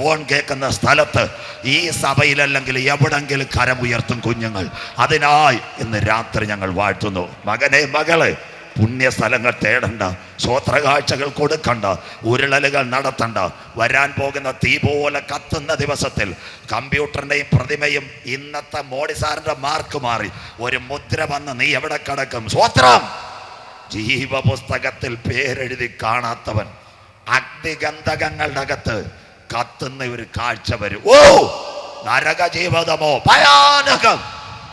Phone കേൾക്കുന്ന സ്ഥലത്ത് ഈ സഭയിലല്ലെങ്കിൽ എവിടെങ്കിലും കരമുയർത്തും കുഞ്ഞുങ്ങൾ. അതിനായി ഇന്ന് രാത്രി ഞങ്ങൾ വാഴ്ത്തുന്നു. മകനെ മകളെ പുണ്യ സ്ഥലങ്ങൾ തേടണ്ട സ്വോത്രകാഴ്ചകൾ കൊടുക്കണ്ട ഉരുളലുകൾ നടത്തണ്ട വരാൻ പോകുന്ന തീ പോലെ കത്തുന്ന ദിവസത്തിൽ കമ്പ്യൂട്ടറിന്റെയും പ്രതിമയും ഇന്നത്തെ മോഡി സാറിന്റെ മാർക്ക് മാറി. ഒരു മുദ്ര വന്ന് നീ എവിടെ കിടക്കും? സ്വോത്രം! ജീവപുസ്തകത്തിൽ പേരെഴുതി കാണാത്തവൻ അഗ്നിഗന്ധകങ്ങളുടെ അകത്ത് കത്തുന്ന ഒരു കാഴ്ച വരും. ഓ നരക ജീവിതമോ ഭയാനകം.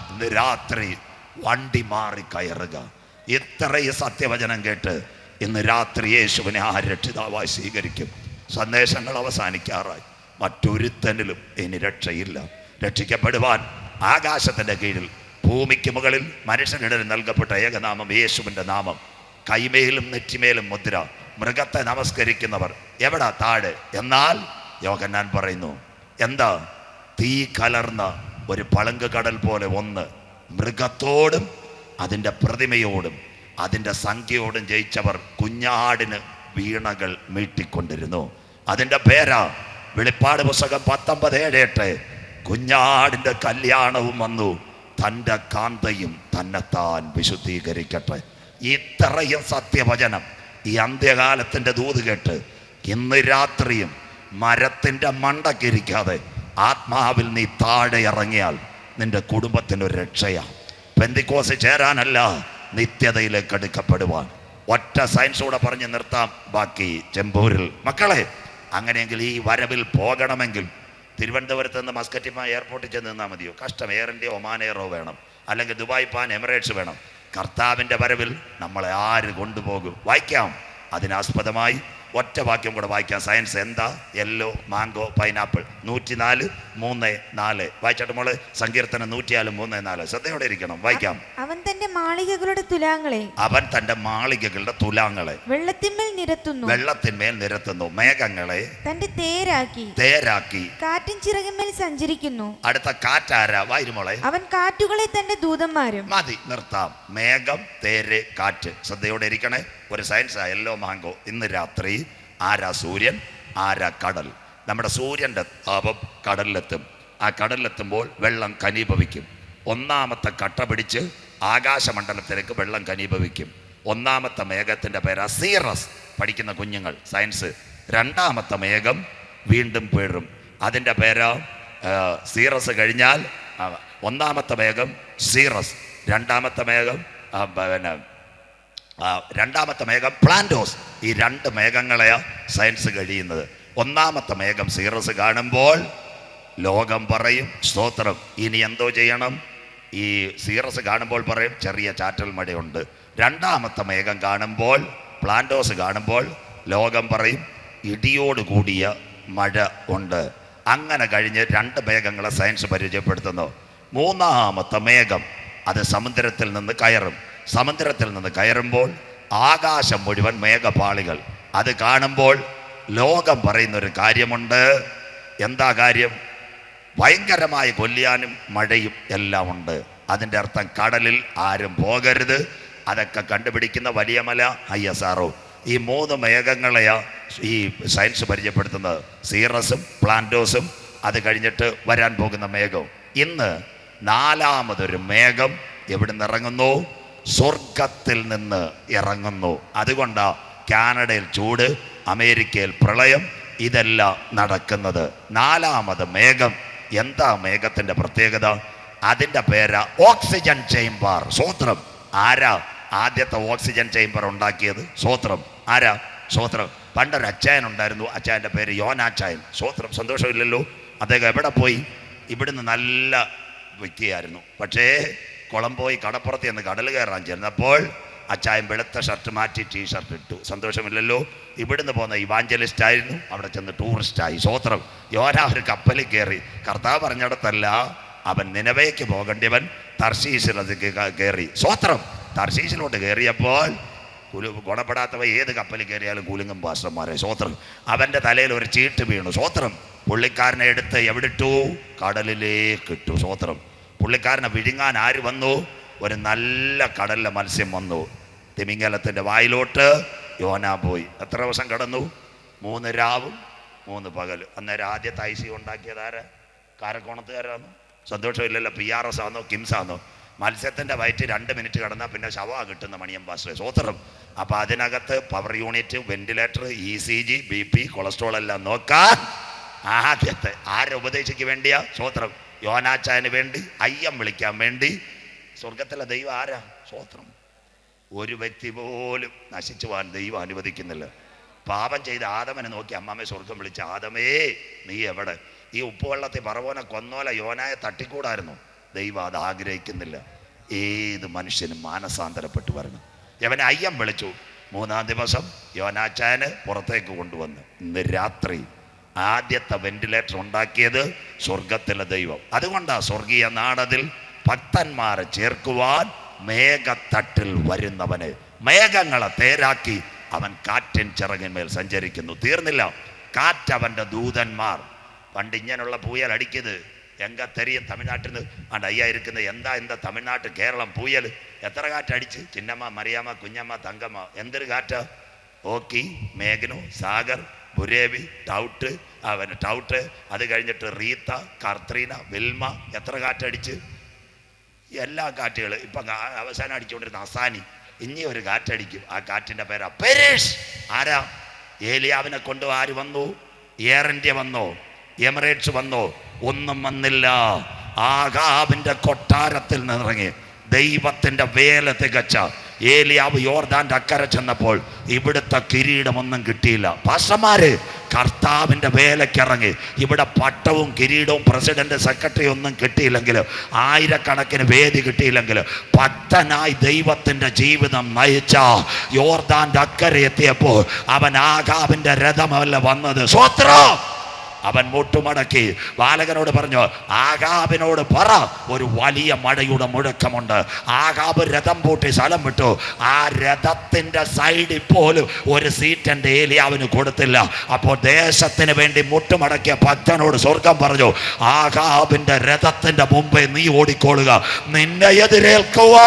ഇന്ന് രാത്രി വണ്ടി മാറി കയറുക. ഇത്രയും സത്യവചനം കേട്ട് ഇന്ന് രാത്രി യേശുവിനെ ആ രക്ഷിതാവായി സ്വീകരിക്കും. സന്ദേശങ്ങൾ അവസാനിക്കാറായി. മറ്റൊരുത്തനിലും ഇനി രക്ഷയില്ല. രക്ഷിക്കപ്പെടുവാൻ ആകാശത്തിന്റെ കീഴിൽ ഭൂമിക്ക് മുകളിൽ മനുഷ്യനിടയിൽ നൽകപ്പെട്ട ഏകനാമം യേശുവിന്റെ നാമം. കൈമേലും നെറ്റിമേലും മുദ്ര. മൃഗത്തെ നമസ്കരിക്കുന്നവർ എവിടാ താഴെ? എന്നാൽ യോഗന്നാൻ പറയുന്നു എന്താ? തീ കലർന്ന ഒരു പളങ്ക് കടൽ പോലെ ഒന്ന് മൃഗത്തോടും അതിന്റെ പ്രതിമയോടും അതിന്റെ സംഖ്യയോടും ജയിച്ചവർ കുഞ്ഞാടിന് വീണകൾ മീട്ടിക്കൊണ്ടിരുന്നു. അതിന്റെ പേരാ വെളിപ്പാട് പുസ്തകം പത്തൊമ്പത് ഏഴ് എട്ട്. കുഞ്ഞാടിന്റെ കല്യാണവും വന്നു. തന്റെ കാന്തയും തന്നെത്താൻ വിശുദ്ധീകരിക്കട്ടെ. ഇത്രയും സത്യവചനം ഈ അന്ത്യകാലത്തിന്റെ ദൂത് കേട്ട് ഇന്ന് രാത്രിയും മരത്തിന്റെ മണ്ടക്കിരിക്കാതെ ആത്മാവിൽ നീ താഴെ ഇറങ്ങിയാൽ നിന്റെ കുടുംബത്തിനൊരു രക്ഷയാണ് പെന്തിക്കോസ് ചേരാനല്ല നിത്യതയിലേക്ക് എടുക്കപ്പെടുവാൻ ഒറ്റ സയൻസ് കൂടെ പറഞ്ഞ് നിർത്താം. ബാക്കി ചെമ്പൂരിൽ. മക്കളെ അങ്ങനെയെങ്കിൽ ഈ വരവിൽ പോകണമെങ്കിൽ തിരുവനന്തപുരത്ത് നിന്ന് മസ്കറ്റിമ എയർപോർട്ടിൽ ചെന്ന് നിന്നാൽ മതിയോ? കഷ്ടം. എയർ ഇന്ത്യ ഒമാൻ എയറോ വേണം. അല്ലെങ്കിൽ ദുബായ് പാൻ എമിറേറ്റ്സ് വേണം. കർത്താവിന്റെ വരവിൽ നമ്മളെ ആര് കൊണ്ടുപോകും? വായിക്കാം. അതിനാസ്പദമായി ഒറ്റ വാക്യം കൂടെ വായിക്കാം. സയൻസ് എന്താ? യെല്ലോ മാംഗോ പൈനാപ്പിൾ നൂറ്റിനാല് മൂന്ന് നാല്. വായിച്ചാട്ട് മോൾ. സങ്കീർത്തനം നൂറ്റിയാൽ മൂന്ന് നാല്. ശ്രദ്ധയോടെ ഇരിക്കണം. വായിക്കാം. അവൻ തന്റെ മാളികകളുടെ തുലാങ്ങളെ. അവൻ തന്റെ മാളികകളുടെ തുലാങ്ങളെ. വെള്ളത്തിന്മേൽ നിരത്തുന്നു. വെള്ളത്തിന്മേൽ നിരത്തുന്നു. മേഘങ്ങളെ തന്റെ തേരാക്കി. തേരാക്കി. കാറ്റിൻ ചിറകിന്മേൽ സഞ്ചരിക്കുന്നു. അടുത്ത കാറ്റാരാ വായിരുമോളെ അവൻ കാറ്റുകളെ തന്റെ ദൂതന്മാരും. മതി നിർത്താം. മേഘം തേര് കാറ്റ്. ശ്രദ്ധയോടെ ഇരിക്കണേ. ഒരു സയൻസ് എല്ലോ മാങ്കോ ഇന്ന് രാത്രി ആരാ സൂര്യൻ ആരാ കടൽ? നമ്മുടെ സൂര്യന്റെ താപം കടലിലെത്തും. ആ കടലിലെത്തുമ്പോൾ വെള്ളം കനീഭവിക്കും ഒന്നാമത്തെ കട്ട പിടിച്ച് ആകാശമണ്ഡലത്തിലേക്ക് വെള്ളം കനീഭവിക്കും ഒന്നാമത്തെ മേഘത്തിന്റെ പേരാ സീറസ് പഠിക്കുന്ന കുഞ്ഞുങ്ങൾ സയൻസ് രണ്ടാമത്തെ മേഘം വീണ്ടും പേഴും അതിന്റെ പേരാ സീറസ് കഴിഞ്ഞാൽ ഒന്നാമത്തെ മേഘം സീറസ്. രണ്ടാമത്തെ മേഘം പിന്നെ രണ്ടാമത്തെ മേഘം പ്ലാന്റോസ്. ഈ രണ്ട് മേഘങ്ങളെയാ സയൻസ് കഴിയുന്നത്. ഒന്നാമത്തെ മേഘം സീറസ് കാണുമ്പോൾ ലോകം പറയും സ്തോത്രം. ഇനി എന്തോ ചെയ്യണം? ഈ സീറസ് കാണുമ്പോൾ പറയും ചെറിയ ചാറ്റൽ മഴയുണ്ട്. രണ്ടാമത്തെ മേഘം കാണുമ്പോൾ പ്ലാന്റോസ് കാണുമ്പോൾ ലോകം പറയും ഇടിയോട് കൂടിയ മഴ ഉണ്ട്. അങ്ങനെ കഴിഞ്ഞ് രണ്ട് മേഘങ്ങളെ സയൻസ് പരിചയപ്പെടുത്തുന്നു. മൂന്നാമത്തെ മേഘം അത് സമുദ്രത്തിൽ നിന്ന് കയറും. സമുദ്രത്തിൽ നിന്ന് കയറുമ്പോൾ ആകാശം മുഴുവൻ മേഘപാളികൾ. അത് കാണുമ്പോൾ ലോകം പറയുന്നൊരു കാര്യമുണ്ട്. എന്താ കാര്യം? ഭയങ്കരമായ കൊല്ലിയാനും മഴയും എല്ലാം ഉണ്ട്. അതിന്റെ അർത്ഥം കടലിൽ ആരും പോകരുത്. അതൊക്കെ കണ്ടുപിടിക്കുന്ന വലിയ മല ഐ എസ് ആർഒ ഈ മൂന്ന് മേഘങ്ങളെയാ ഈ സയൻസ് പരിചയപ്പെടുത്തുന്നത്. സീറസും പ്ലാന്റോസും അത് കഴിഞ്ഞിട്ട് വരാൻ പോകുന്ന മേഘവും. ഇന്ന് നാലാമതൊരു മേഘം എവിടെ നിന്ന് ഇറങ്ങുന്നു? സ്വർഗത്തിൽ നിന്ന് ഇറങ്ങുന്നു. അതുകൊണ്ട് കാനഡയിൽ ചൂട് അമേരിക്കയിൽ പ്രളയം ഇതെല്ലാം നടക്കുന്നത്. നാലാമത് മേഘം. എന്താ മേഘത്തിന്റെ പ്രത്യേകത? അതിന്റെ പേര് ഓക്സിജൻ ചേംബർ. സൂത്രം. ആരാ ആദ്യത്തെ ഓക്സിജൻ ചേംബർ ഉണ്ടാക്കിയത്? സൂത്രം. ആരാ? സൂത്രം. പണ്ടൊരു അച്ചായൻ ഉണ്ടായിരുന്നു. അച്ചായന്റെ പേര് യോനാച്ചായൻ. സൂത്രം. സന്തോഷമില്ലല്ലോ. അദ്ദേഹം എവിടെ പോയി? ഇവിടുന്ന് നല്ല വ്യക്തിയായിരുന്നു പക്ഷേ കുളം പോയി കടപ്പുറത്ത് ചെന്ന് കടൽ കയറാൻ ചെന്നപ്പോൾ അച്ചായൻ വെളുത്ത ഷർട്ട് മാറ്റി ടീ ഷർട്ട് ഇട്ടു. സന്തോഷമില്ലല്ലോ. ഇവിടുന്ന് പോകുന്ന ഇവാഞ്ചലിസ്റ്റ് ആയിരുന്നു. അവിടെ ചെന്ന് ടൂറിസ്റ്റായി സ്വോത്രം യോരാ ഒരു കപ്പലിൽ കയറി. കർത്താവ് പറഞ്ഞിടത്തല്ല അവൻ നിലവേക്ക് പോകേണ്ടവൻ തർശീസിൽ അത് കയറി. സ്വോത്രം തർശീസിലോട്ട് കയറിയപ്പോൾ കുലു ഗുണപ്പെടാത്തവ ഏത് കപ്പലിൽ കയറിയാലും കൂലിങ്ങും പാസ്റ്റർമാരെ. സ്വോത്രം അവന്റെ തലയിൽ ഒരു ചീട്ട് വീണു. സ്വോത്രം പുള്ളിക്കാരനെ എടുത്ത് എവിടിട്ടു? കടലിലേക്ക് ഇട്ടു. സ്വോത്രം പുള്ളിക്കാരനെ വിഴുങ്ങാൻ ആര് വന്നു? ഒരു നല്ല കടലിലെ മത്സ്യം വന്നു. തിമിംഗലത്തിന്റെ വായിലോട്ട് യോന പോയി. എത്ര ദിവസം കടന്നു? മൂന്ന് രാവും മൂന്ന് പകൽ അന്നേരം ആദ്യത്തെ ഐ സി ഉണ്ടാക്കിയതാരാ കാരക്കോണത്തുകാരാണോ. സന്തോഷമില്ലല്ലോ. പി ആർ എസ് ആണോ കിംസ് ആണോ മത്സ്യത്തിന്റെ വയറ്റ് രണ്ട് മിനിറ്റ് കടന്നാൽ പിന്നെ ശവ കിട്ടുന്ന മണിയം പാസ്റ്റർ സ്വോത്രം അപ്പോൾ അതിനകത്ത് power unit ventilator E C G B P cholesterol എല്ലാം നോക്കാൻ ആദ്യത്തെ. ആരെ ഉപദേശിക്ക് വേണ്ടിയാ? സ്വോത്രം യോനാച്ചാന് വേണ്ടി അയ്യം വിളിക്കാൻ വേണ്ടി. സ്വർഗത്തിലെ ദൈവം ആരാ? സ്വോത്രം. ഒരു വ്യക്തി പോലും നശിച്ചു പോകാൻ ദൈവം അനുവദിക്കുന്നില്ല. പാപം ചെയ്ത ആദമനെ നോക്കി അമ്മാമ്മ സ്വർഗം വിളിച്ച ആദമേ നീ എവിടെ? ഈ ഉപ്പുവെള്ളത്തിൽ പറവോനെ കൊന്നോല യോനായ തട്ടിക്കൂടായിരുന്നു. ദൈവം അത് ആഗ്രഹിക്കുന്നില്ല. ഏത് മനുഷ്യനും മാനസാന്തരപ്പെട്ടു വരണം. യവനെ അയ്യം വിളിച്ചു. മൂന്നാം ദിവസം യോനാച്ചാന് പുറത്തേക്ക് കൊണ്ടുവന്നു. ഇന്ന് രാത്രി ആദ്യത്തെ വെന്റിലേറ്റർ ഉണ്ടാക്കിയത് സ്വർഗത്തിലെ ദൈവം. അതുകൊണ്ടാ സ്വർഗീയ നാടതിൽ ഭക്തന്മാരെ ചേർക്കുവാൻ മേഘത്തട്ടിൽ വരുന്നവന്. മേഘങ്ങളെ തേരാക്കി അവൻ കാറ്റിൻ ചിറകിന്മേൽ സഞ്ചരിക്കുന്നു. തീർന്നില്ല. കാറ്റ് അവന്റെ ദൂതന്മാർ. പണ്ട് ഇങ്ങനെയുള്ള പൂയൽ അടിക്കുന്നത് എങ്ക തെരിയും തമിഴ്നാട്ടിൽ നിന്ന് ആണ്ട് അയ്യാ ഇരിക്കുന്നത് എന്താ എന്താ തമിഴ്നാട്ട് കേരളം പൂയൽ? എത്ര കാറ്റടിച്ച് ചിന്നമ്മ മറിയാമ്മ കുഞ്ഞമ്മ തങ്കമ്മ എന്തൊരു കാറ്റ്? ഓക്കി മേഘനു സാഗർ ബുരേവി ടൗട്ട് അവൻ ടൗട്ട് അത് കഴിഞ്ഞിട്ട് റീത്ത കർത്രീന വിൽമ എത്ര കാറ്റടിച്ച്? എല്ലാ കാറ്റുകൾ ഇപ്പം അവസാനം അടിച്ചുകൊണ്ടിരുന്ന അസാനി ഇനി ഒരു കാറ്റടിക്കും. ആ കാറ്റിന്റെ പേരാ പെരേഷ്. ആരാ? ഏലിയാവിനെ കൊണ്ട് ആര് വന്നു? എയർ ഇന്ത്യ വന്നോ? എമിറേറ്റ്സ് വന്നോ? ഒന്നും വന്നില്ല. ആകാബിന്റെ കൊട്ടാരത്തിൽ നിന്നിറങ്ങി. ദൈവത്തിന്റെ വേല തികച്ച ഏലിയാവ് യോർദാന്റെ അക്കര ചെന്നപ്പോൾ ഇവിടുത്തെ കിരീടമൊന്നും കിട്ടിയില്ല. പാസ്റ്റർമാര് കർത്താവിന്റെ വേലക്കിറങ്ങി. ഇവിടെ പട്ടവും കിരീടവും പ്രസിഡന്റ് സെക്രട്ടറി ഒന്നും കിട്ടിയില്ലെങ്കിൽ ആയിരക്കണക്കിന് വേദി കിട്ടിയില്ലെങ്കിൽ ഭക്തനായി ദൈവത്തിന്റെ ജീവിതം നയിച്ച യോർദാന്റെ അക്കരെ എത്തിയപ്പോൾ അവൻ ആകാവിന്റെ രഥമല്ല വന്നത്. സ്വത്രം അവൻ മുട്ടുമടക്കി. ബാലകനോട് പറഞ്ഞു ആകാബിനോട് പറ ഒരു വലിയ മഴയുടെ മുഴക്കമുണ്ട്. ആകാബ് രഥം പൂട്ടി സ്ഥലം വിട്ടു. ആ രഥത്തിന്റെ സൈഡിൽ പോലും ഒരു സീറ്റ് എന്റെ ഏലിയാവിന് കൊടുത്തില്ല. അപ്പോൾ ദേശത്തിന് വേണ്ടി മുട്ടുമടക്കിയ ഭക്തനോട് സ്വർഗം പറഞ്ഞു ആകാബിന്റെ രഥത്തിന്റെ മുമ്പേ നീ ഓടിക്കോളുക. നിന്നെ എതിരേൽക്കുക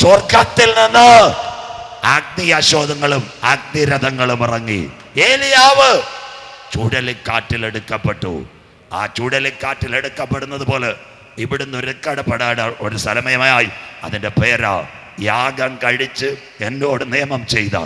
സ്വർഗത്തിൽ നിന്ന് അഗ്നി അശോധങ്ങളും അഗ്നിരഥങ്ങളും ഇറങ്ങി. ഏലിയാവ് ചുഴലിക്കാറ്റിൽ എടുക്കപ്പെട്ടു ആ ചുഴലിക്കാറ്റിലെടുക്കപ്പെടുന്നത് പോലെ ഇവിടുന്ന് ഒരുക്കടപ്പെടാൻ ഒരു സ്ഥലമയമായി അതിന്റെ പേരാ യാഗം കഴിച്ച് എന്നോട് നിയമം ചെയ്ത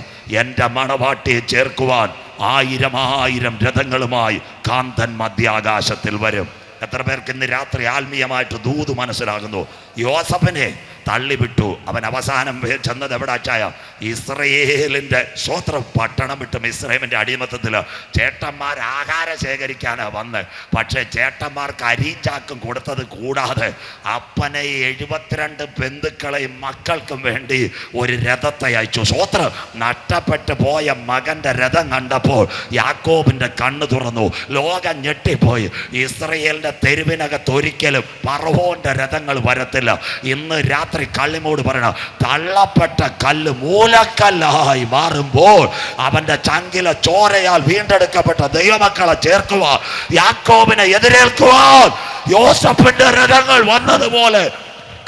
എന്റെ മണവാട്ടിയെ ചേർക്കുവാൻ ആയിരം ആയിരം രഥങ്ങളുമായി കാന്തൻ മധ്യാകാശത്തിൽ വരും. എത്ര പേർക്ക് ഇന്ന് രാത്രി ആത്മീയമായിട്ട് ദൂത് മനസ്സിലാകുന്നു? യോസഫിനെ തള്ളിവിട്ടു. അവൻ അവസാനം ചെന്നത് എവിടെ അച്ചായ? ഇസ്രയേലിന്റെ സ്വത്ര പട്ടണം വിട്ടും ഇസ്രയേലിന്റെ അടിമത്തത്തിൽ ചേട്ടന്മാർ ആഹാരം ശേഖരിക്കാനാണ് വന്ന്. പക്ഷേ ചേട്ടന്മാർക്ക് അരീച്ചാക്കും കൊടുത്തത് കൂടാതെ അപ്പനെ എഴുപത്തിരണ്ട് ബന്ധുക്കളെയും മക്കൾക്കും വേണ്ടി ഒരു രഥത്തെ അയച്ചു. സ്വത്ര നഷ്ടപ്പെട്ടു പോയ മകന്റെ രഥം കണ്ടപ്പോൾ യാക്കോബിന്റെ കണ്ണ് തുറന്നു. ലോകം ഞെട്ടിപ്പോയി. ഇസ്രയേലിന്റെ തെരുവിനകത്ത് ഒരിക്കലും പറവോന്റെ രഥങ്ങൾ വരത്തില്ല. ഇന്ന് രാത്രി കള്ളിമോട് പറയണം. തള്ളപ്പെട്ട കല്ല് മൂലക്കല്ലായി മാറുമ്പോൾ അവന്റെ ചങ്കില ചോരയാൽ വീണ്ടെടുക്കപ്പെട്ട ദൈവമക്കളെ ചേർക്കുവാൻ യാക്കോബിനെ എതിരേൽക്കുവാൻ യോസഫിന്റെ രഥങ്ങൾ വന്നതുപോലെ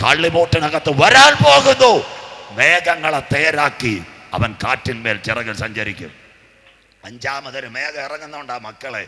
കള്ളിമൂട്ടിനകത്ത് വരാൻ പോകുന്നു. മേഘങ്ങളെ തേരാക്കി അവൻ കാറ്റിന്മേൽ ചിറകിൽ സഞ്ചരിക്കും. അഞ്ചാമതൊരു മേഘം ഇറങ്ങുന്നുണ്ടാ മക്കളെ.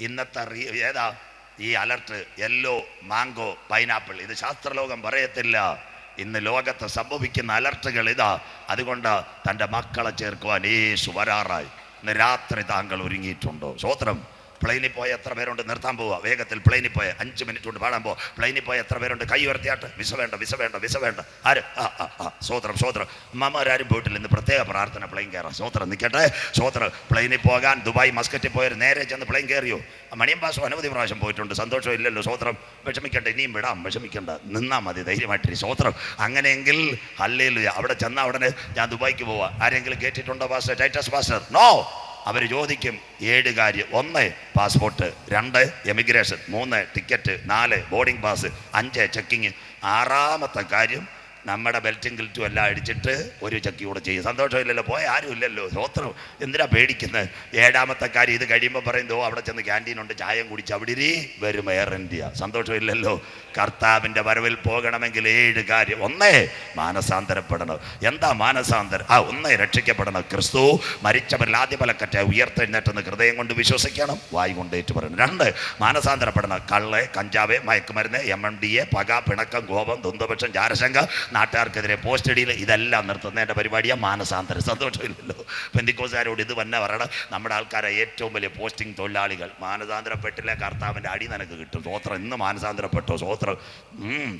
ഇന്നത്തെ ഏതാ? ഈ അലർട്ട് യെല്ലോ മാംഗോ പൈനാപ്പിൾ ഇത് ശാസ്ത്രലോകം പറയത്തില്ല. ഇന്ന് ലോകത്ത് സംഭവിക്കുന്ന അലർട്ടുകൾ ഇതാ. അതുകൊണ്ട് തന്റെ മക്കളെ ചേർക്കുവാൻ യേശു വരാറായി. ഇന്ന് രാത്രി താങ്കൾ ഒരുങ്ങിയിട്ടുണ്ടോ? സ്വോത്രം പ്ലെയിനിൽ പോയ എത്ര പേരുണ്ട്? നിർത്താൻ പോവുക വേഗത്തിൽ പ്ലെയിനിൽ പോയ. അഞ്ച് മിനിറ്റ് കൊണ്ട് പാടാൻ പോവുക പ്ലെയിനിൽ പോയ എത്ര പേരുണ്ട്? കൈ ഉയർത്തിയാട്ട്. വിസ വേണ്ട വിസ വേണ്ട വിസ വേണ്ട. ആര്? ആ ആ ആ. സ്വോത്രം സ്വോത്രം അമ്മമാരും പോയിട്ടില്ല. ഇന്ന് പ്രത്യേക പ്രാർത്ഥന പ്ലെയിൻ കയറാം സ്വോത്രം നിൽക്കട്ടെ സ്വോത്രം പ്ലെയിനിൽ പോകാൻ ദുബായ് മസ്കറ്റിൽ പോയവർ നേരെ ചെന്ന് പ്ലെയിൻ കയറിയോ? മണിയം പാസോ അനവധി പ്രാവശ്യം പോയിട്ടുണ്ട്. സന്തോഷം ഇല്ലല്ലോ സ്വോത്രം വിഷമിക്കണ്ട ഇനിയും വിടാം. വിഷമിക്കണ്ട. നിന്നാ മതി ധൈര്യമായിട്ടിരി സ്വോത്രം അങ്ങനെയെങ്കിൽ അല്ലേലു അവിടെ ചെന്നാൽ ഉടനെ ഞാൻ ദുബായ്ക്ക് പോവാ. ആരെങ്കിലും കേട്ടിട്ടുണ്ടോ പാസ്റ്റർ ടൈറ്റസ് പാസ്റ്റർ നോ! അവർ ചോദിക്കും ഏഴ് കാര്യം. ഒന്ന് പാസ്പോർട്ട്. രണ്ട് എമിഗ്രേഷൻ. മൂന്ന് ടിക്കറ്റ്. നാല് ബോർഡിംഗ് പാസ്. അഞ്ച് ചെക്കിങ്. ആറാമത്തെ കാര്യം നമ്മുടെ ബെൽറ്റും കിൽറ്റും എല്ലാം അടിച്ചിട്ട് ഒരു ചക്കി കൂടെ ചെയ്യും. സന്തോഷമില്ലല്ലോ പോയ ആരും ഇല്ലല്ലോ സ്വോത്രം എന്തിനാ പേടിക്കുന്നത് ഏഴാമത്തെ കാര്യം ഇത് കഴിയുമ്പോൾ പറയുന്നോ അവിടെ ചെന്ന് ക്യാന്റീനുണ്ട് ചായം കുടിച്ച് അവിടെ ഇരി വരും എയർ ഇന്ത്യ സന്തോഷമില്ലല്ലോ. കർത്താവിന്റെ വരവിൽ പോകണമെങ്കിൽ ഏഴ് കാര്യം. ഒന്നേ മാനസാന്തരപ്പെടണം. എന്താ മാനസാന്തരം? ആ ഒന്നേ രക്ഷിക്കപ്പെടണം. ക്രിസ്തു മരിച്ചവരിൽ ആദ്യ പലക്കറ്റ ഉയർത്തെഴുന്നേറ്റെന്ന് ഹൃദയം കൊണ്ട് വിശ്വസിക്കണം. വായി കൊണ്ട് ഏറ്റു പറയണം രണ്ട് മാനസാന്തരപ്പെടണം. കള്ള് കഞ്ചാവ് മയക്കുമരുന്ന് എം എം ഡി എ പക പിണക്കം കോപം ദുന്തപക്ഷം ജാരശങ്ക നാട്ടുകാർക്കെതിരെ പോസ്റ്റ് ഇടിയിൽ ഇതെല്ലാം നിർത്തുന്നതിന്റെ പരിപാടിയാണ് മാനസാന്തരം. സന്തോഷമില്ലല്ലോ. പെന്തിക്കോസാരോട് ഇത് തന്നെ പറയണം നമ്മുടെ ആൾക്കാരെ ഏറ്റവും വലിയ പോസ്റ്റിംഗ് തൊഴിലാളികൾ. മാനസാന്തരപ്പെട്ടില്ല കർത്താവിന്റെ അടി നിനക്ക് കിട്ടും. സ്വോത്രം ഇന്ന് മാനസാന്തരപ്പെട്ടോ? സ്വോത്രം.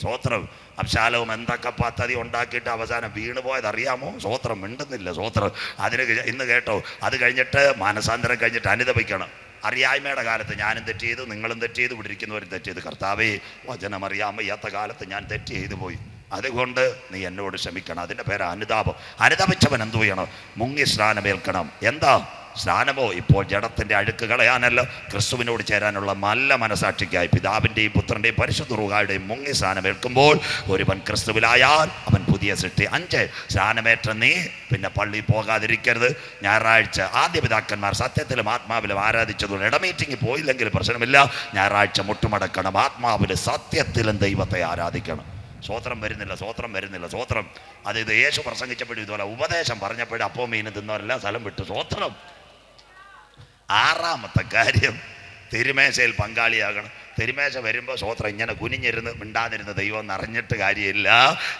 സ്വോത്രം. അപ്ശാലവും എന്തൊക്കെ പദ്ധതി ഉണ്ടാക്കിയിട്ട് അവസാനം വീണ് പോയത് അറിയാമോ? സ്വോത്രം മിണ്ടുന്നില്ല സ്വോത്രം. അതിന് ഇന്ന് കേട്ടോ അത് കഴിഞ്ഞിട്ട് മാനസാന്തരം കഴിഞ്ഞിട്ട് അനുദപിക്കണം. അറിയായ്മയുടെ കാലത്ത് ഞാനും തെറ്റ് ചെയ്തു നിങ്ങളും തെറ്റ് ചെയ്തു ഇവിടെ ഇരിക്കുന്നവരും തെറ്റ് ചെയ്തു. കർത്താവേ വചനം അറിയാൻ വയ്യാത്ത കാലത്ത് ഞാൻ തെറ്റ് ചെയ്തു പോയി. അതുകൊണ്ട് നീ എന്നോട് ക്ഷമിക്കണം. അതിന്റെ പേര് അനുതാപം. അനുതാപിച്ചവൻ എന്തു ചെയ്യണം? മുങ്ങി സ്നാനമേൽക്കണം. എന്താ? സ്നാനമോ? ഇപ്പോൾ ജഡത്തിന്റെ അഴുക്ക് കളയാനല്ല. ക്രിസ്തുവിനോട് ചേരാനുള്ള നല്ല മനസാക്ഷിക്കായി പിതാവിന്റെയും പുത്രന്റെയും പരിശുദ്ധ റുഹായുടെയും മുങ്ങി സ്നാനമേൽക്കുമ്പോൾ ഒരുവൻ ക്രിസ്തുവിലായാൽ അവൻ പുതിയ സൃഷ്ടി. അഞ്ച് സ്നാനമേറ്റ നീ പിന്നെ പള്ളി പോകാതിരിക്കരുത്. ഞായറാഴ്ച ആദ്യ പിതാക്കന്മാർ സത്യത്തിലും ആത്മാവിലും ആരാധിച്ചതുകൊണ്ട് ഇടമീറ്റിംഗ് പോയില്ലെങ്കിൽ പ്രശ്നമില്ല. ഞായറാഴ്ച മുട്ടുമടക്കണം. ആത്മാവിൽ സത്യത്തിലും ദൈവത്തെ ആരാധിക്കണം. സ്വോത്രം വരുന്നില്ല സ്വോത്രം വരുന്നില്ല സ്വോത്രം അത് ഇത് യേശു പ്രസംഗിച്ചപ്പോഴും ഇതുപോലെ ഉപദേശം പറഞ്ഞപ്പോഴും അപ്പോ മീൻ തിന്നവരെല്ലാം സ്ഥലം വിട്ടു. സ്വോത്രം ആറാമത്തെ കാര്യം തിരുമേശയിൽ പങ്കാളിയാകണം. തിരുമേശ വരുമ്പോൾ സ്വോത്രം ഇങ്ങനെ കുനിഞ്ഞിരുന്ന് മിണ്ടാതിരുന്ന ദൈവം എന്ന് അറിഞ്ഞിട്ട് കാര്യമില്ല.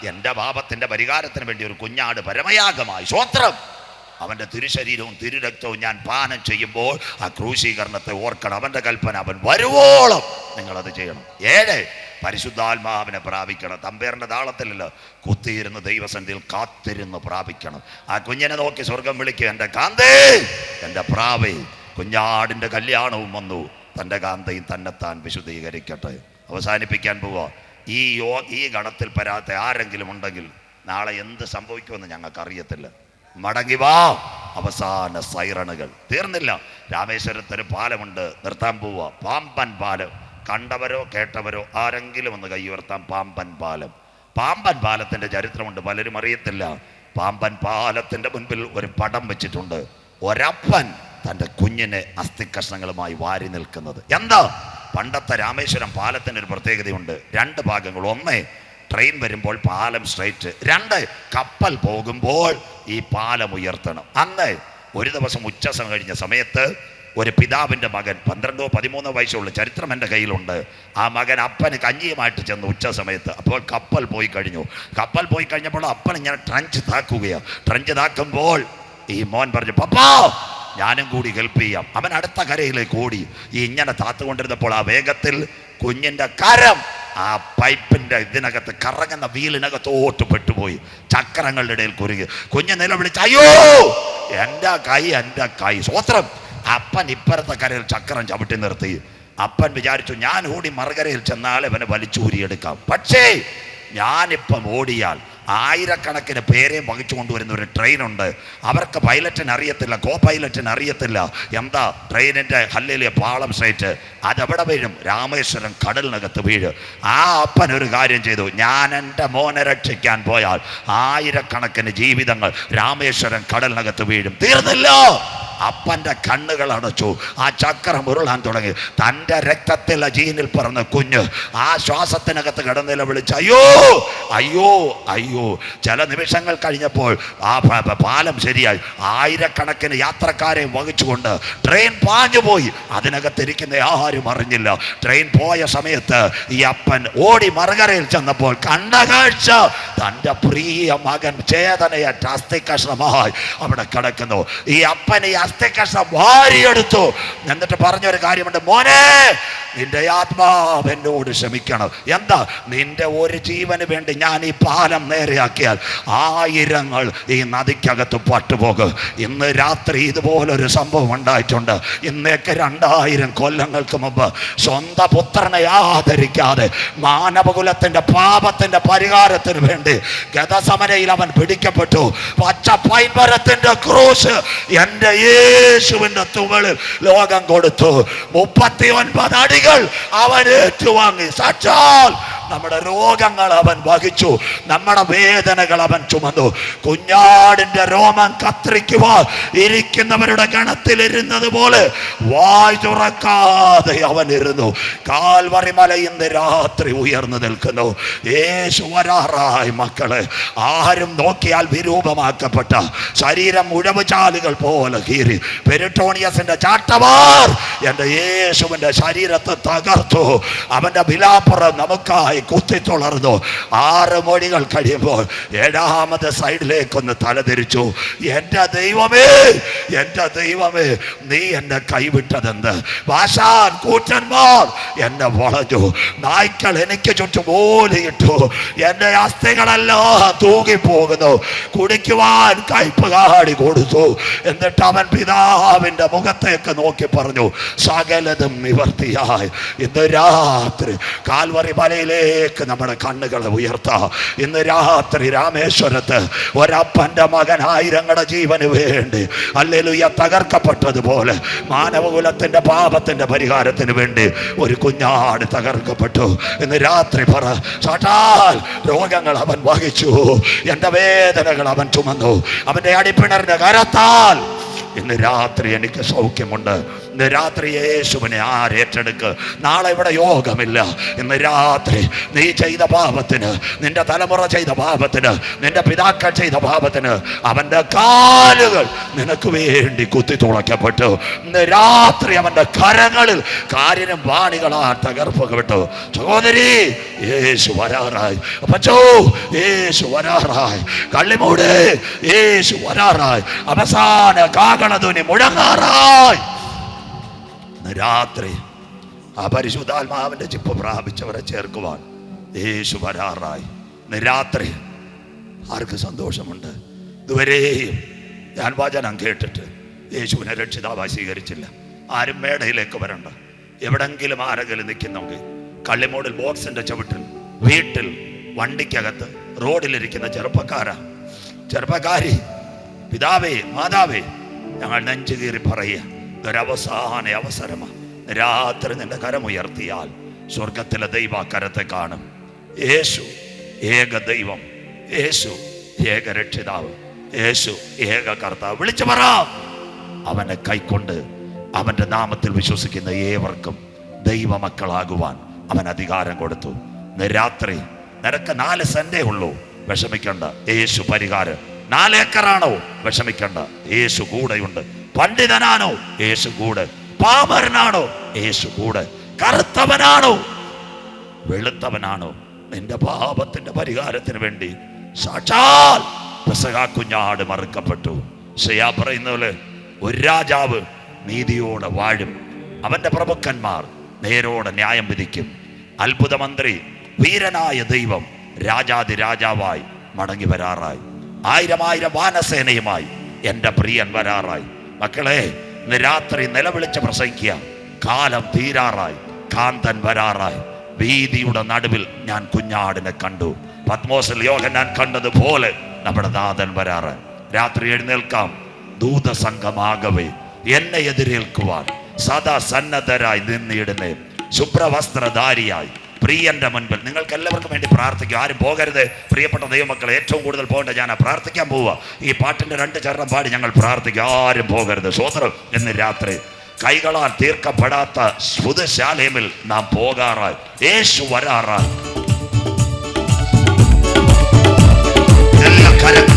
എന്റെ പാപത്തിന്റെ പരിഹാരത്തിന് വേണ്ടി ഒരു കുഞ്ഞാട് പരമയാഗമായി. സ്വോത്രം അവന്റെ തിരുശരീരവും തിരുരക്തവും ഞാൻ പാനം ചെയ്യുമ്പോൾ ആ ക്രൂശീകരണത്തെ ഓർക്കണം. അവന്റെ കൽപ്പന അവൻ വരുവോളം നിങ്ങളത് ചെയ്യണം. ഏഴ് പരിശുദ്ധാത്മാവിനെ പ്രാപിക്കണം. തമ്പേറിന്റെ താളത്തിലല്ലോ കുത്തിയിരുന്ന് ദൈവസന്ധിയിൽ കാത്തിരുന്ന് പ്രാപിക്കണം. ആ കുഞ്ഞിനെ നോക്കി സ്വർഗം വിളിക്കും എന്റെ കാന്തേ എന്റെ പ്രാവേ കുഞ്ഞാടിന്റെ കല്യാണവും വന്നു. തന്റെ കാന്തയും തന്നെത്താൻ വിശുദ്ധീകരിക്കട്ടെ. അവസാനിപ്പിക്കാൻ പോവുക ഈ യോ ഈ ഗണത്തിൽ പരാത്ത ആരെങ്കിലും ഉണ്ടെങ്കിൽ നാളെ എന്ത് സംഭവിക്കുമെന്ന് ഞങ്ങൾക്ക് അറിയത്തില്ല മടങ്ങി വാ. അവസാന സൈറണുകൾ. തീർന്നില്ല. രാമേശ്വരത്തൊരു പാലമുണ്ട്. നിർത്താൻ പോവുക പാമ്പൻ പാലം. കണ്ടവരോ കേട്ടവരോ ആരെങ്കിലും ഒന്ന് കൈയുയർത്താം പാമ്പൻ പാലം. പാമ്പൻ പാലത്തിന്റെ ചരിത്രമുണ്ട്. പലരും അറിയത്തില്ല. പാമ്പൻ പാലത്തിന്റെ മുൻപിൽ ഒരു പടം വെച്ചിട്ടുണ്ട്. ഒരപ്പൻ തന്റെ കുഞ്ഞിനെ അസ്ഥിക്കഷ്ണങ്ങളുമായി വാരി നിൽക്കുന്നത്. എന്താ? പണ്ടത്തെ രാമേശ്വരം പാലത്തിന് ഒരു പ്രത്യേകതയുണ്ട്. രണ്ട് ഭാഗങ്ങൾ. ഒന്ന് ട്രെയിൻ വരുമ്പോൾ പാലം സ്ട്രൈറ്റ്. രണ്ട് കപ്പൽ പോകുമ്പോൾ ഈ പാലം ഉയർത്തണം. അന്ന് ഒരു ദിവസം ഉച്ചസം കഴിഞ്ഞ സമയത്ത് ഒരു പിതാവിന്റെ മകൻ പന്ത്രണ്ടോ പതിമൂന്നോ വയസ്സുള്ള ചരിത്രം എന്റെ കയ്യിലുണ്ട്. ആ മകൻ അപ്പന് കഞ്ഞിയുമായിട്ട് ചെന്ന് ഉച്ച സമയത്ത് അപ്പോൾ കപ്പൽ പോയി കഴിഞ്ഞു. കപ്പൽ പോയി കഴിഞ്ഞപ്പോൾ അപ്പൻ ഇങ്ങനെ ട്രഞ്ച് താക്കുകയാണ് ട്രഞ്ച് താക്കുമ്പോൾ ഈ മോൻ പറഞ്ഞു പപ്പാ ഞാനും കൂടി ഹെൽപ്പ് ചെയ്യാം. അവൻ അടുത്ത കരയിലേക്ക് ഓടി. ഈ ഇങ്ങനെ താത്തുകൊണ്ടിരുന്നപ്പോൾ ആ വേഗത്തിൽ കുഞ്ഞിന്റെ കരം ആ പൈപ്പിന്റെ ഇതിനകത്ത് കറങ്ങുന്ന വീലിനകത്തോട്ട് പെട്ടുപോയി. ചക്രങ്ങളുടെ ഇടയിൽ കുരുങ്ങി കുഞ്ഞ് നിലവിളിച്ച് അയ്യോ എന്റെ കൈ എന്റെ കൈ. സ്വത്രം. അപ്പൻ ഇപ്പുറത്തെ കരയിൽ ചക്രം ചവിട്ടി നിർത്തി. അപ്പൻ വിചാരിച്ചു ഞാൻ ഓടി മറുകരയിൽ ചെന്നാൽ ഇവനെ വലിച്ചൂരിയെടുക്കാം. പക്ഷേ ഞാനിപ്പം ഓടിയാൽ ആയിരക്കണക്കിന് പേരെയും വഹിച്ചു കൊണ്ടുവരുന്ന ഒരു ട്രെയിനുണ്ട് അവർക്ക് പൈലറ്റിന് അറിയത്തില്ല കോ പൈലറ്റിന് അറിയത്തില്ല. എന്താ? ട്രെയിനിന്റെ ഹല്ലിലെ പാളം സൈറ്റ് അതെവിടെ വീഴും? രാമേശ്വരം കടലിനകത്ത് വീഴും. ആ അപ്പൻ ഒരു കാര്യം ചെയ്തു. ഞാൻ എന്റെ മോനെ രക്ഷിക്കാൻ പോയാൽ ആയിരക്കണക്കിന് ജീവിതങ്ങൾ രാമേശ്വരം കടലിനകത്ത് വീഴും. തീർന്നില്ല! അപ്പന്റെ കണ്ണുകൾ അടച്ചു. ആ ചക്രം ഉരുളാൻ തുടങ്ങി. തന്റെ രക്തത്തിലെ ജീനിൽ പറഞ്ഞ കുഞ്ഞ് ആ ശ്വാസത്തിനകത്ത് കിടന്നില വിളിച്ച് അയ്യോ അയ്യോ അയ്യോ. ചില നിമിഷങ്ങൾ കഴിഞ്ഞപ്പോൾ ആ പാലം ശരിയായി. ആയിരക്കണക്കിന് യാത്രക്കാരെ വഹിച്ചുകൊണ്ട് ട്രെയിൻ പാഞ്ഞു പോയി. അതിനകത്തിരിക്കുന്ന ആരും അറിഞ്ഞില്ല. ട്രെയിൻ പോയ സമയത്ത് ഈ അപ്പൻ ഓടി മറുകരയിൽ ചെന്നപ്പോൾ കണ്ട കാഴ്ച തന്റെ പ്രിയ മകൻ ചേതനയറ്റ അസ്ഥികഷ്ണമായി അവിടെ കിടക്കുന്നു. ഈ അപ്പനെ അസ്ഥികഷ്ണം വാരിയെടുത്തു എന്നിട്ട് പറഞ്ഞൊരു കാര്യമുണ്ട്. മോനെ നിന്റെ ആത്മാവ് എന്നോട് ക്ഷമിക്കണം. എന്താ? നിന്റെ ഒരു ജീവന് വേണ്ടി ഞാൻ ഈ പാലം നേരെയാക്കിയാൽ ആയിരങ്ങൾ ഈ നദിക്കകത്ത് പട്ടുപോകും. ഇന്ന് രാത്രി ഇതുപോലൊരു സംഭവം ഉണ്ടായിട്ടുണ്ട്. ഇന്നേക്ക് രണ്ടായിരം കൊല്ലങ്ങൾക്ക് മുമ്പ് സ്വന്തം പുത്രനെ ആദരിക്കാതെ മാനവകുലത്തിന്റെ പാപത്തിന്റെ പരിഹാരത്തിന് വേണ്ടി ഗതസമനയിൽ അവൻ പിടിക്കപ്പെട്ടു. പച്ച പൈമ്പരത്തിന്റെ ക്രൂശ് എന്റെ യേശുവിന്റെ തുകളിൽ ലോകം കൊടുത്തു. മുപ്പത്തി ഒൻപത് അടികൾ അവൻ ഏറ്റുവാങ്ങി സാക്ഷാൽ നമ്മുടെ രോഗങ്ങൾ അവൻ വഹിച്ചു നമ്മുടെ വേദനകൾ അവൻ ചുമന്നു. കുഞ്ഞാടിന്റെ രോമം കത്രിക്കുവാൻ ഇരിക്കുന്നവരുടെ ഗണത്തിലിരുന്നത് പോലെ വായ് തുറക്കാതെ അവൻ ഇരുന്നു. കാൽവറി മല ഇന്ന് രാത്രി ഉയർന്നു നിൽക്കുന്നു. യേശു വരാറായി മക്കളെ. ആരും നോക്കിയാൽ വിരൂപമാക്കപ്പെട്ട ശരീരം ഉഴവുചാലുകൾ പോലെ കീറി. പെരിട്ടോണിയസിന്റെ ചാട്ടവാർ എന്റെ യേശുവിന്റെ ശരീരത്തെ തകർത്തു. അവന്റെ വിലാപ്പുറം നമുക്കായി കുത്തിത്തുളർന്നു ആറ് മൊഴികൾ കഴിയുമ്പോൾ ഏഴാമത്തെ സൈഡിലേക്കൊന്ന് തലതിരിച്ചു എന്റെ ദൈവമേ എന്റെ ദൈവമേ നീ എന്നെ കൈവിട്ടതെന്ത്? ഭാഷാൻ കൂറ്റന്മാർ എന്നെ വളഞ്ഞു. നായ്ക്കൾ എനിക്ക് ചുറ്റും ഓലിയിട്ടു എന്റെ അസ്ഥികളെല്ലാം തൂങ്ങിപ്പോകുന്നു കുടിക്കുവാൻ കയ്പ് കാടി കൊടുത്തു. എന്നിട്ട് അവൻ പിതാവിന്റെ മുഖത്തേക്ക് നോക്കി പറഞ്ഞു സകലതും നിവർത്തിയായി. ഇന്ന് രാത്രി കാൽവറി മലയിലേക്ക് നമ്മുടെ കണ്ണുകളെ ഉയർത്താം. ഇന്ന് രാത്രി രാമേശ്വരത്ത് ഒരപ്പന്റെ മകൻ ആയിരങ്ങളുടെ ജീവന് വേണ്ടി അല്ലെലുയ തകർക്കപ്പെട്ടതുപോലെ മാനവകുലത്തിന്റെ പാപത്തിന്റെ പരിഹാരത്തിന് വേണ്ടി ഒരു കുഞ്ഞാട് തകർക്കപ്പെട്ടു. ഇന്ന് രാത്രി പറ സാട്ടാൽ രോഗങ്ങൾ അവൻ വഹിച്ചു എന്റെ വേദനകൾ അവൻ ചുമന്നു അവന്റെ അടിപ്പിണറിന്റെ കരത്താൽ. ഇന്ന് രാത്രി എനിക്ക് സൗഖ്യമുണ്ട്. ഇന്ന് രാത്രി യേശുവിനെ ആരേറ്റെടുക്ക് നാളെ ഇവിടെ യോഗമില്ല. ഇന്ന് രാത്രി നീ ചെയ്ത പാപത്തിന് നിന്റെ തലമുറ ചെയ്ത പാപത്തിന് നിന്റെ പിതാക്കൾ ചെയ്ത പാപത്തിന് അവന്റെ കാലുകൾ നിനക്ക് വേണ്ടി കുത്തി തുളയ്ക്കപ്പെട്ടു ഇന്ന് രാത്രി അവന്റെ കരങ്ങളിൽ കാരിനും വാണികളാ തകർപ്പുകപ്പെട്ടു സഹോദരി യേശു വരാറായി. അപ്പച്ചോ യേശു വരാറായി. കള്ളിമൂട് യേശു വരാറായി. അവസാന കാകണതുനി മുഴങ്ങാറായി. രാത്രി ആ പരിശുദ്ധാത്മാവിന്റെ ചിപ്പ് പ്രാപിച്ചവരെ ചേർക്കുവാൻ യേശു വരാറായി. ഇന്ന് രാത്രി ആർക്ക് സന്തോഷമുണ്ട്? ഇതുവരെയും ഞാൻ വചനം കേട്ടിട്ട് യേശുവിനെ രക്ഷിതാവായി സ്വീകരിച്ചില്ല. ആരും മേടയിലേക്ക് വരണ്ട. എവിടെങ്കിലും ആരെങ്കിലും നിൽക്കുന്നെങ്കിൽ കള്ളിമോടിൽ ബോക്സിന്റെ ചവിട്ടിൽ വീട്ടിൽ വണ്ടിക്കകത്ത് റോഡിലിരിക്കുന്ന ചെറുപ്പക്കാരാ. ചെറുപ്പക്കാരി പിതാവേ മാതാവേ ഞങ്ങൾ നെഞ്ചു കീറി പറയുക. ഇതൊരവസാന അവസരമാണ് രാത്രി നിന്റെ കരമുയർത്തിയാൽ സ്വർഗത്തിലെ ദൈവ കരത്തെ കാണും. യേശു ഏക ദൈവം. യേശു ഏക രക്ഷിതാവ്. യേശു ഏക കർത്താവ്. വിളിച്ചു പറ. അവനെ കൈക്കൊണ്ട് അവന്റെ നാമത്തിൽ വിശ്വസിക്കുന്ന ഏവർക്കും ദൈവമക്കളാകുവാൻ അവൻ അധികാരം കൊടുത്തു. രാത്രി നിനക്ക് നാല് സെന്റേ ഉള്ളൂ. വിഷമിക്കണ്ട. യേശു പരിഹാരം. നാല് ഏക്കറാണോ? വിഷമിക്കണ്ട. യേശു കൂടെയുണ്ട്. പണ്ഡിതനാണോ? യേശു കൂടെ. പാമരനാണോ? യേശു കൂടെ. കറുത്തവനാണോ? വെളുത്തവനാണോ? നിന്റെ പാപത്തിന്റെ പരിഹാരത്തിന് വേണ്ടി. സാക്ഷാൽ പെസഹാ കുഞ്ഞാട് മറുക്കപ്പെട്ടു. ശയാ പറയുന്ന പോലെ ഒരു രാജാവ് നീതിയോടെ വാഴും. അവന്റെ പ്രഭുക്കന്മാർ നേരോടെ ന്യായം വിധിക്കും. അത്ഭുത മന്ത്രി വീരനായ ദൈവം രാജാതി രാജാവായി മടങ്ങി വരാറായി. ആയിരം ആയിരം വാനസേനയുമായി എന്റെ പ്രിയൻ വരാറായി. മക്കളെ ഇന്ന് രാത്രി നിലവിളിച്ച് പ്രസംഗിക്കുക. കാലം തീരാറായി കാന്തൻ വരാറായി. ഭീതിയുടെ നടുവിൽ ഞാൻ കുഞ്ഞാടിനെ കണ്ടു. പത്മോസിൽ ഞാൻ കണ്ടതുപോലെ നമ്മുടെ നാഥൻ വരാറ്. രാത്രി എഴുന്നേൽക്കാം. ദൂതസംഘമാകവേ എന്നെ എതിരേൽക്കുവാൻ. സദാ സന്നദ്ധരായി നിന്നിടുന്നേ. ശുഭ്രവസ്ത്രധാരിയായി പ്രിയന്റെ മുൻപിൽ. നിങ്ങൾക്ക് എല്ലാവർക്കും വേണ്ടി പ്രാർത്ഥിക്കും. ആരും പോകരുത്. പ്രിയപ്പെട്ട ദൈവമക്കൾ ഏറ്റവും കൂടുതൽ പോകേണ്ട ഞാൻ പ്രാർത്ഥിക്കാൻ പോവുക. ഈ പാട്ടിന്റെ രണ്ട് ചരണം പാടി ഞങ്ങൾ പ്രാർത്ഥിക്കും. ആരും പോകരുത്. സ്വതന്ത്രം എന്ന് രാത്രി കൈകളാൽ തീർക്കപ്പെടാത്ത സ്ഫുതശാലേമിൽ നാം പോകാറായി. യേശു വരാറായി. എല്ലാ കരം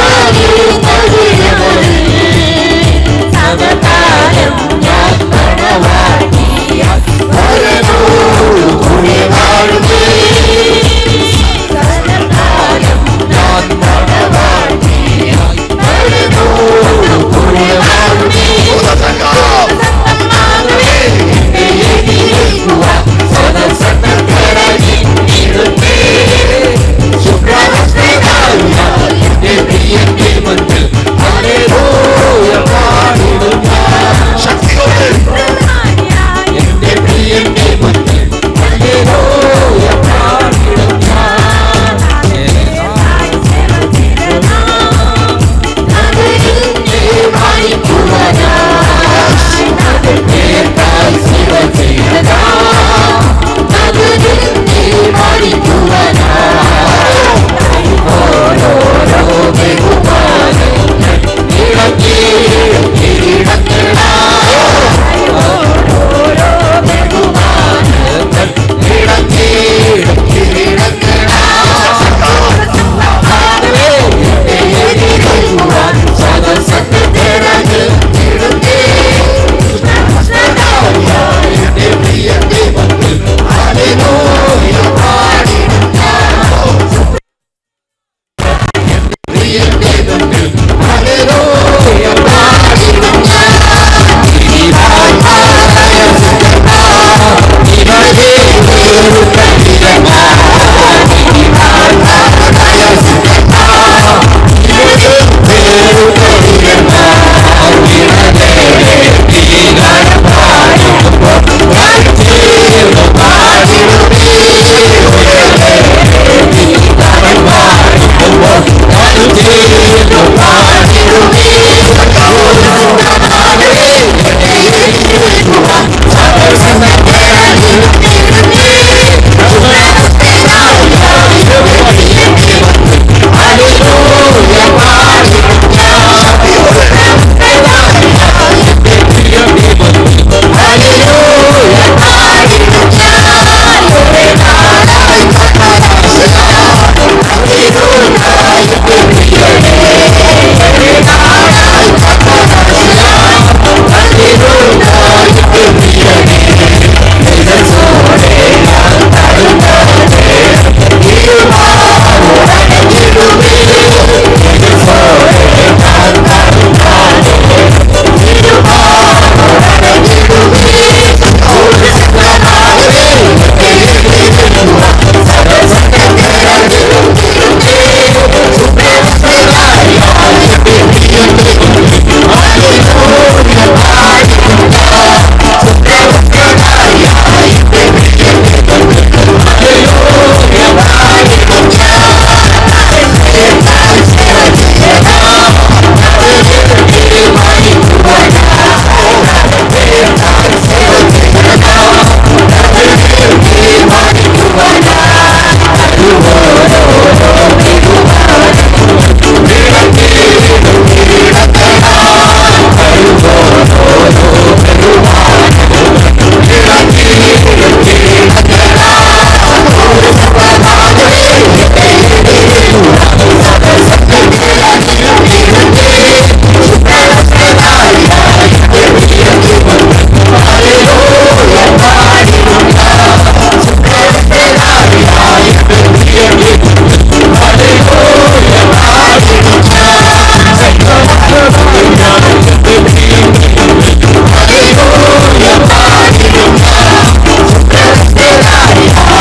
yeah.